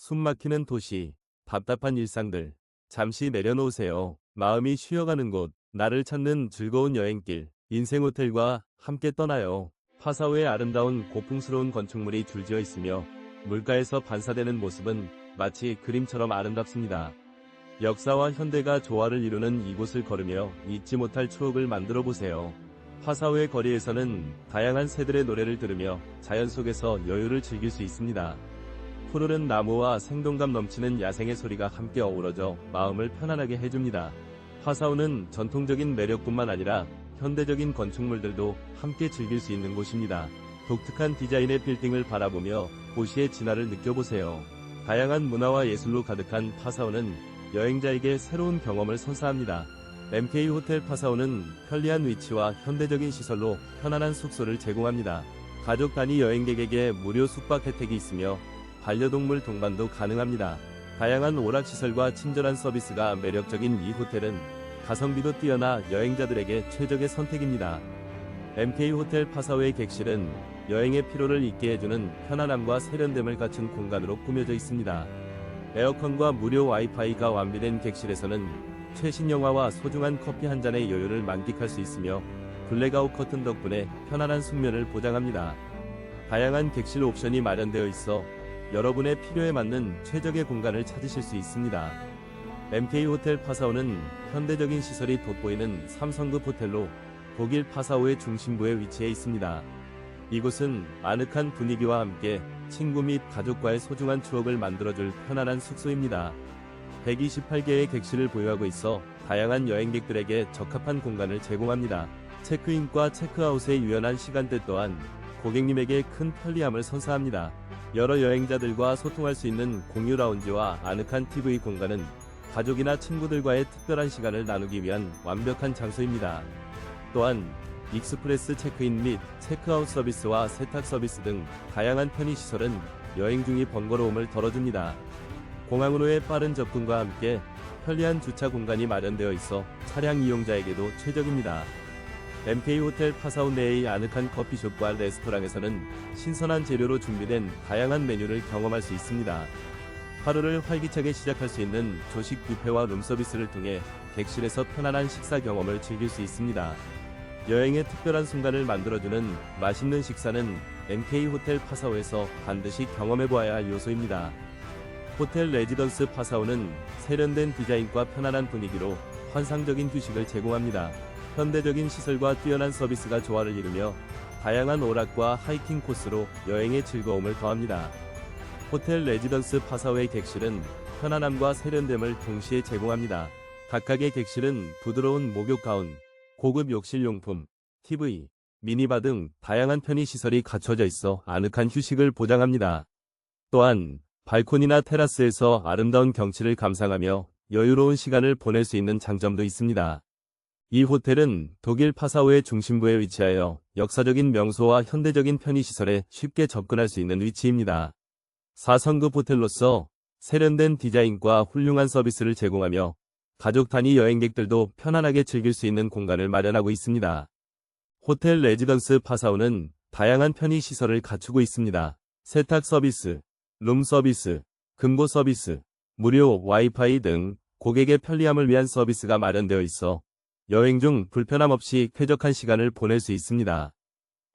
숨막히는 도시, 답답한 일상들. 잠시 내려놓으세요. 마음이 쉬어가는 곳, 나를 찾는 즐거운 여행길, 인생 호텔과 함께 떠나요. 파사우의 아름다운 고풍스러운 건축물이 줄지어 있으며 물가에서 반사되는 모습은 마치 그림처럼 아름답습니다. 역사와 현대가 조화를 이루는 이곳을 걸으며 잊지 못할 추억을 만들어 보세요. 파사우의 거리에서는 다양한 새들의 노래를 들으며 자연 속에서 여유를 즐길 수 있습니다. 푸르른 나무와 생동감 넘치는 야생의 소리가 함께 어우러져 마음을 편안하게 해줍니다. 파사우는 전통적인 매력뿐만 아니라 현대적인 건축물들도 함께 즐길 수 있는 곳입니다. 독특한 디자인의 빌딩을 바라보며 도시의 진화를 느껴보세요. 다양한 문화와 예술로 가득한 파사우는 여행자에게 새로운 경험을 선사합니다. MK 호텔 파사우는 편리한 위치와 현대적인 시설로 편안한 숙소를 제공합니다. 가족 단위 여행객에게 무료 숙박 혜택이 있으며 반려동물 동반도 가능합니다. 다양한 오락시설과 친절한 서비스가 매력적인 이 호텔은 가성비도 뛰어나 여행자들에게 최적의 선택입니다. MK 호텔 파사우의 객실은 여행의 피로를 잊게 해주는 편안함과 세련됨을 갖춘 공간으로 꾸며져 있습니다. 에어컨과 무료 와이파이가 완비된 객실에서는 최신 영화와 소중한 커피 한 잔의 여유를 만끽할 수 있으며 블랙아웃 커튼 덕분에 편안한 숙면을 보장합니다. 다양한 객실 옵션이 마련되어 있어 여러분의 필요에 맞는 최적의 공간을 찾으실 수 있습니다. MK 호텔 파사오는 현대적인 시설이 돋보이는 3성급 호텔로 독일 파사오의 중심부에 위치해 있습니다. 이곳은 아늑한 분위기와 함께 친구 및 가족과의 소중한 추억을 만들어줄 편안한 숙소입니다. 128개의 객실을 보유하고 있어 다양한 여행객들에게 적합한 공간을 제공합니다. 체크인과 체크아웃의 유연한 시간대 또한 고객님에게 큰 편리함을 선사합니다. 여러 여행자들과 소통할 수 있는 공유 라운지와 아늑한 TV 공간은 가족이나 친구들과의 특별한 시간을 나누기 위한 완벽한 장소입니다. 또한 익스프레스 체크인 및 체크아웃 서비스와 세탁 서비스 등 다양한 편의시설은 여행 중의 번거로움을 덜어줍니다. 공항으로의 빠른 접근과 함께 편리한 주차 공간이 마련되어 있어 차량 이용자에게도 최적입니다. MK 호텔 파사우 내의 아늑한 커피숍과 레스토랑에서는 신선한 재료로 준비된 다양한 메뉴를 경험할 수 있습니다. 하루를 활기차게 시작할 수 있는 조식 뷔페와 룸서비스를 통해 객실에서 편안한 식사 경험을 즐길 수 있습니다. 여행의 특별한 순간을 만들어주는 맛있는 식사는 MK 호텔 파사오에서 반드시 경험해 보아야 할 요소입니다. 호텔 레지던스 파사오는 세련된 디자인과 편안한 분위기로 환상적인 휴식을 제공합니다. 현대적인 시설과 뛰어난 서비스가 조화를 이루며 다양한 오락과 하이킹 코스로 여행의 즐거움을 더합니다. 호텔 레지던스 파사오의 객실은 편안함과 세련됨을 동시에 제공합니다. 각각의 객실은 부드러운 목욕 가운, 고급 욕실 용품, TV, 미니바 등 다양한 편의 시설이 갖춰져 있어 아늑한 휴식을 보장합니다. 또한 발코니나 테라스에서 아름다운 경치를 감상하며 여유로운 시간을 보낼 수 있는 장점도 있습니다. 이 호텔은 독일 파사오의 중심부에 위치하여 역사적인 명소와 현대적인 편의시설에 쉽게 접근할 수 있는 위치입니다. 4성급 호텔로서 세련된 디자인과 훌륭한 서비스를 제공하며 가족 단위 여행객들도 편안하게 즐길 수 있는 공간을 마련하고 있습니다. 호텔 레지던스 파사오는 다양한 편의시설을 갖추고 있습니다. 세탁 서비스, 룸 서비스, 금고 서비스, 무료 와이파이 등 고객의 편리함을 위한 서비스가 마련되어 있어 여행 중 불편함 없이 쾌적한 시간을 보낼 수 있습니다.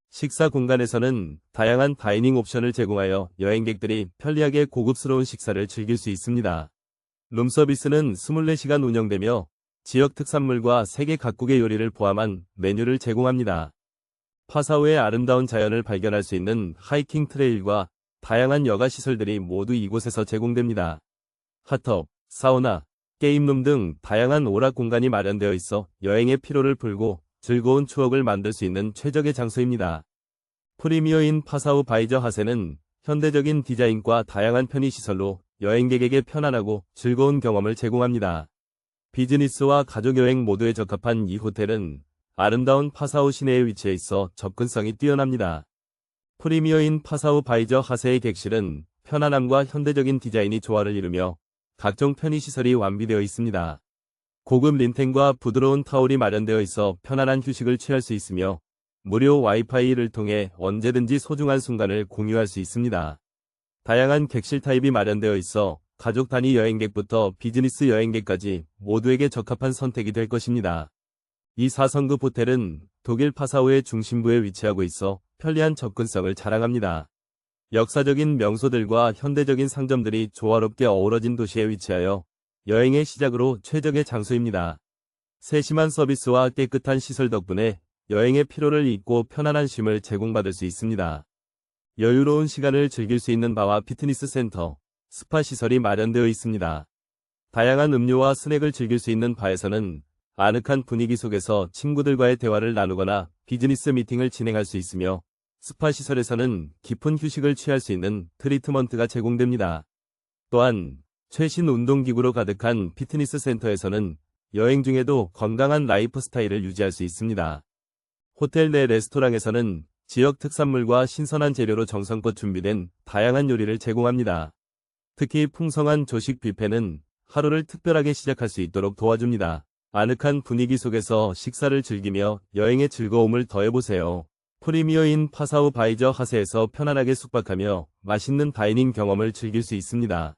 식사 공간에서는 다양한 다이닝 옵션을 제공하여 여행객들이 편리하게 고급스러운 식사를 즐길 수 있습니다. 룸 서비스는 24시간 운영되며 지역 특산물과 세계 각국의 요리를 포함한 메뉴를 제공합니다. 파사우의 아름다운 자연을 발견할 수 있는 하이킹 트레일과 다양한 여가 시설들이 모두 이곳에서 제공됩니다. 핫tub, 사우나, 게임룸 등 다양한 오락 공간이 마련되어 있어 여행의 피로를 풀고 즐거운 추억을 만들 수 있는 최적의 장소입니다. 프리미어인 파사우 바이저 하세는 현대적인 디자인과 다양한 편의시설로 여행객에게 편안하고 즐거운 경험을 제공합니다. 비즈니스와 가족여행 모두에 적합한 이 호텔은 아름다운 파사우 시내에 위치해 있어 접근성이 뛰어납니다. 프리미어인 파사우 바이저 하세의 객실은 편안함과 현대적인 디자인이 조화를 이루며 각종 편의시설이 완비되어 있습니다. 고급 린텐과 부드러운 타올이 마련되어 있어 편안한 휴식을 취할 수 있으며 무료 와이파이를 통해 언제든지 소중한 순간을 공유할 수 있습니다. 다양한 객실 타입이 마련되어 있어 가족 단위 여행객부터 비즈니스 여행객까지 모두에게 적합한 선택이 될 것입니다. 이 4성급 호텔은 독일 파사오의 중심부에 위치하고 있어 편리한 접근성을 자랑합니다. 역사적인 명소들과 현대적인 상점들이 조화롭게 어우러진 도시에 위치하여 여행의 시작으로 최적의 장소입니다. 세심한 서비스와 깨끗한 시설 덕분에 여행의 피로를 잊고 편안한 쉼을 제공받을 수 있습니다. 여유로운 시간을 즐길 수 있는 바와 피트니스 센터, 스파 시설이 마련되어 있습니다. 다양한 음료와 스낵을 즐길 수 있는 바에서는 아늑한 분위기 속에서 친구들과의 대화를 나누거나 비즈니스 미팅을 진행할 수 있으며 스파 시설에서는 깊은 휴식을 취할 수 있는 트리트먼트가 제공됩니다. 또한 최신 운동기구로 가득한 피트니스 센터에서는 여행 중에도 건강한 라이프 스타일을 유지할 수 있습니다. 호텔 내 레스토랑에서는 지역 특산물과 신선한 재료로 정성껏 준비된 다양한 요리를 제공합니다. 특히 풍성한 조식 뷔페는 하루를 특별하게 시작할 수 있도록 도와줍니다. 아늑한 분위기 속에서 식사를 즐기며 여행의 즐거움을 더해보세요. 프리미어인 파사우 바이저 하세에서 편안하게 숙박하며 맛있는 다이닝 경험을 즐길 수 있습니다.